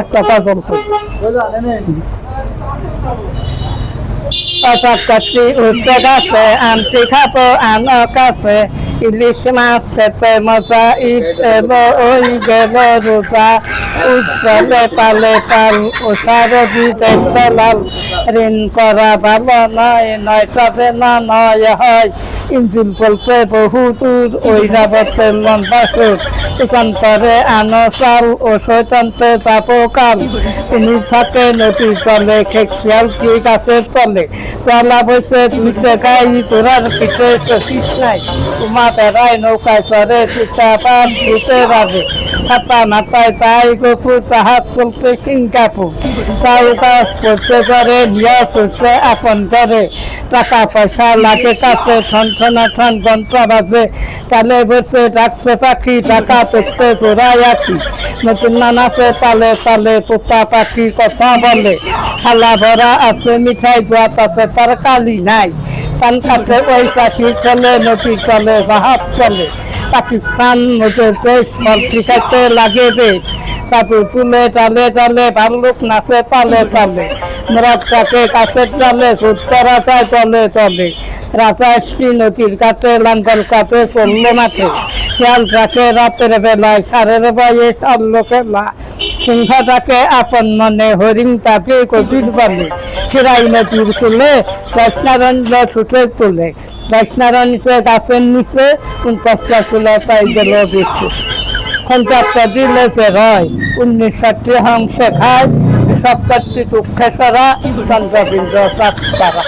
একটা গজল করি করছি উঠতে গাছে আনতে খাব, আনো কাছে। ইলিশ মাছ খেতে মজা এলো ওই গেল রোজা। উৎসবে পালে পাল ওষার দেখতে লাল ঋণ করা ভালো নয় নয় তবে না নয় হয়। ইঞ্জিন চলতে বহু দূর, ওই যাবতে লম্বা সুর একান্তরে আনো চাল ও শৈতান্তে যাব কাল। তিনি থাকে নদী চলে খেয়াল কি গাছের চলে চলা বসে নিচে গাই, তোরার পিঠে শশিস নাই। উমা বেড়ায় নৌকায় চড়ে, পিঠা পান ধুতে রাবে ছাতা মাথায় তাই গপু চাহাত চলতে সিঙ্গাপু চাল গাছ পড়তে করে নিয়া চলছে আপন টাকা পয়সা লাগে, কাছে ঠন ঠনা ঘণ্টা বাজে। কালে বসে ডাকছে পাখি, টাকা পেতে জোড়াই আছি। নতুন নানাছে তালে তালে তোতা পাখি কথা বলে। থালা ভরা আছে মিঠাই দোয়াত আছে তার কালি নাই। পান কাটে ওই পাখি চলে, নদী চলে বাহাত চলে। পাকিস্তান, নদীর দেশ, মন্ত্রী লাগে বেশ। তাতে তুলে টালে টালে ভাল্লুক নাচে তালে তালে। রাজাকে কাছে টালে উত্তরা যায় তলে তলে রাজা শ্রী নদীর কাটে লাঙ্গল কাটে চলল মাঠে। খেয়াল রাখে রাতের বেলায়, সারের বয়ে সারলো খেলা। সিংহটাকে আপন মনে, হরিণ তাকে কবির বলে শিরাই নদীর তুলে কৃষ্ণারঞ্জ ছুটে তুলে কৃষ্ণারঞ্জে গাছের নিচে পঞ্চাশটা তুলে তাই গেল বেশি পঞ্চাশটা দিলে হয় ষাটটি হংসে খায় সপ্তাহটি দুঃখে সরা সাত তারা